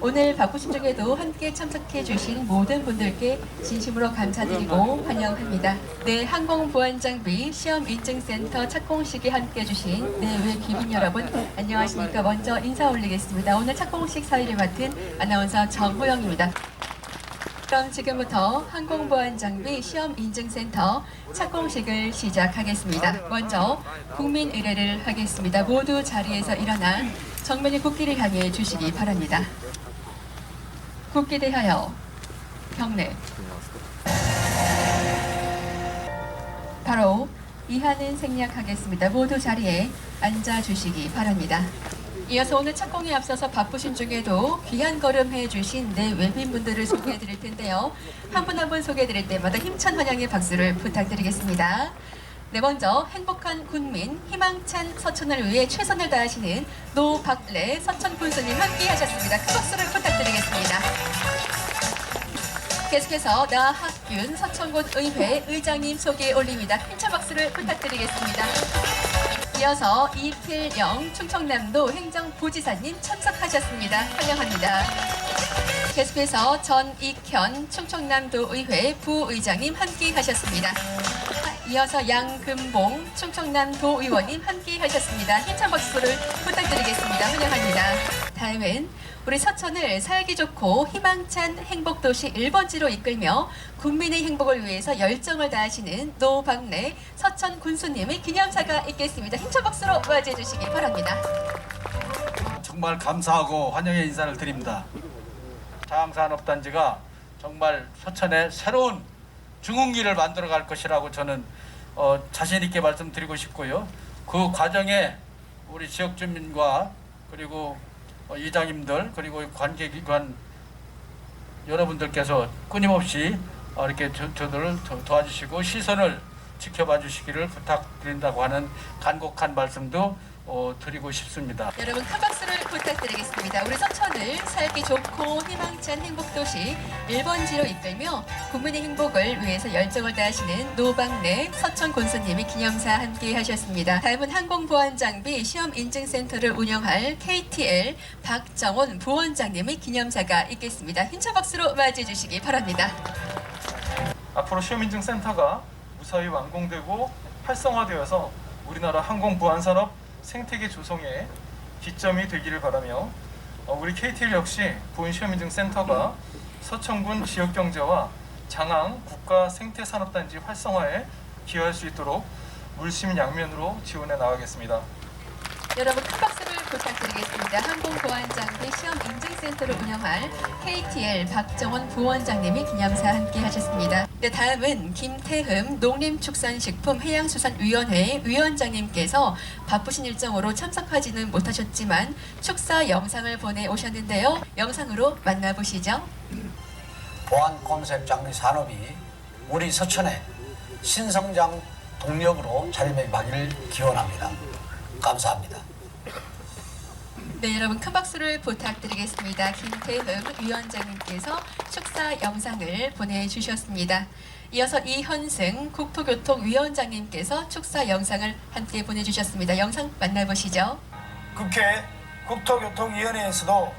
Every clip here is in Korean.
오늘 바쁘신 중에도 함께 참석해 주신 모든 분들께 진심으로 감사드리고 환영합니다. 네, 항공보안장비 시험인증센터 착공식에 함께 해주신 내외 귀빈 여러분 안녕하십니까. 먼저 인사 올리겠습니다. 오늘 착공식 사회를 맡은 아나운서 정호영입니다. 그럼 지금부터 항공보안장비 시험인증센터 착공식을 시작하겠습니다. 먼저 국민 의례를 하겠습니다. 모두 자리에서 일어나 정면의 국기를 향해 주시기 바랍니다. 국기 대하여 경례. 바로 이하는 생략하겠습니다. 모두 자리에 앉아 주시기 바랍니다. 이어서 오늘 착공에 앞서서 바쁘신 중에도 귀한 걸음 해주신 내 외빈분들을 소개해 드릴 텐데요. 한분 한 분 소개해 드릴 때마다 힘찬 환영의 박수를 부탁드리겠습니다. 네, 먼저 행복한 군민 희망찬 서천을 위해 최선을 다하시는 노박래 서천 군수님 함께 하셨습니다. 큰 박수를 부탁드리겠습니다. 계속해서 나학균 서천군 의회 의장님 소개 올립니다. 힘찬 박수를 부탁드리겠습니다. 이어서 이필영 충청남도 행정부지사님 참석하셨습니다. 환영합니다. 계속해서 전익현 충청남도 의회 부의장님 함께 하셨습니다. 이어서 양금봉 충청남도 의원님 함께 하셨습니다. 힘찬 박수를 부탁드리겠습니다. 환영합니다. 다음은 우리 서천을 살기 좋고 희망찬 행복도시 1번지로 이끌며 국민의 행복을 위해서 열정을 다하시는 노박래 서천 군수님의 기념사가 있겠습니다. 힘찬 박수로 맞이해 주시기 바랍니다. 정말 감사하고 환영의 인사를 드립니다. 자양산업단지가 정말 서천에 새로운 중흥기를 만들어 갈 것이라고 저는 어, 자신 있게 말씀드리고 싶고요. 그 과정에 우리 지역 주민과 그리고 어, 이장님들 그리고 관계기관 여러분들께서 끊임없이 어, 이렇게 저, 저들을 도- 도와주시고 시선을 지켜봐 주시기를 부탁드린다고 하는 간곡한 말씀도 어, 드리고 싶습니다. 여러분 큰 박수를 부탁드리겠습니다. 우리 서천을 살기 좋고 희망찬 행복도시 1번지로 이끌며 국민의 행복을 위해서 열정을 다하시는 노박래 서천 군수님이 기념사 함께 하셨습니다. 다음은 항공보안장비 시험인증센터를 운영할 KTL 박정원 부원장님의 기념사가 있겠습니다. 힘찬 박수로 맞이해 주시기 바랍니다. 앞으로 시험인증센터가 무사히 완공되고 활성화되어서 우리나라 항공보안산업 생태계 조성에 기점이 되기를 바라며 어, 우리 KTL 역시 보훈시험인증센터가 서천군 지역경제와 장항 국가 생태산업단지 활성화에 기여할 수 있도록 물심 양면으로 지원해 나가겠습니다. 여러분 큰 박수를 부탁드리겠습니다. 항공보안장비 시험인증센터를 운영할 KTL 박정원 부원장님이 기념사 함께 하셨습니다. 네, 다음은 김태흠 농림축산식품해양수산위원회 위원장님께서 바쁘신 일정으로 참석하지는 못하셨지만 축사 영상을 보내오셨는데요. 영상으로 만나보시죠. 보안 콘셉트 장비 산업이 우리 서천의 신성장 동력으로 자리매김하기를 기원합니다. 감사합니다. 네, 여러분 큰 박수를 부탁드리겠습니다. 김태흠 위원장님께서 축사 영상을 보내주셨습니다. 이어서 이현승 국토교통위원장님께서 축사 영상을 함께 보내주셨습니다. 영상 만나보시죠. 국회 국토교통위원회에서도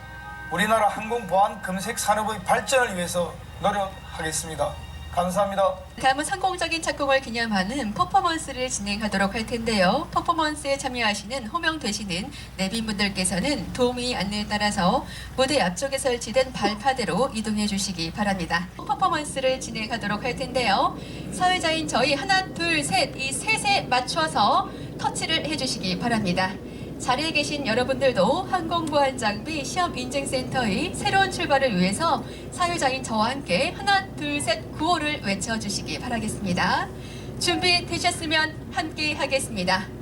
우리나라 항공보안 검색 산업의 발전을 위해서 노력하겠습니다. 감사합니다. 다음은 성공적인 착공을 기념하는 퍼포먼스를 진행하도록 할 텐데요. 퍼포먼스에 참여하시는 호명 되시는 내빈분들께서는 도우미 안내에 따라서 무대 앞쪽에 설치된 발파대로 이동해 주시기 바랍니다. 퍼포먼스를 진행하도록 할 텐데요. 사회자인 저희 하나, 둘, 셋, 이 셋에 맞춰서 터치를 해 주시기 바랍니다. 자리에 계신 여러분들도 항공보안 장비 시험 인증센터의 새로운 출발을 위해서 사회자인 저와 함께 하나, 둘, 셋 구호를 외쳐주시기 바라겠습니다. 준비되셨으면 함께 하겠습니다.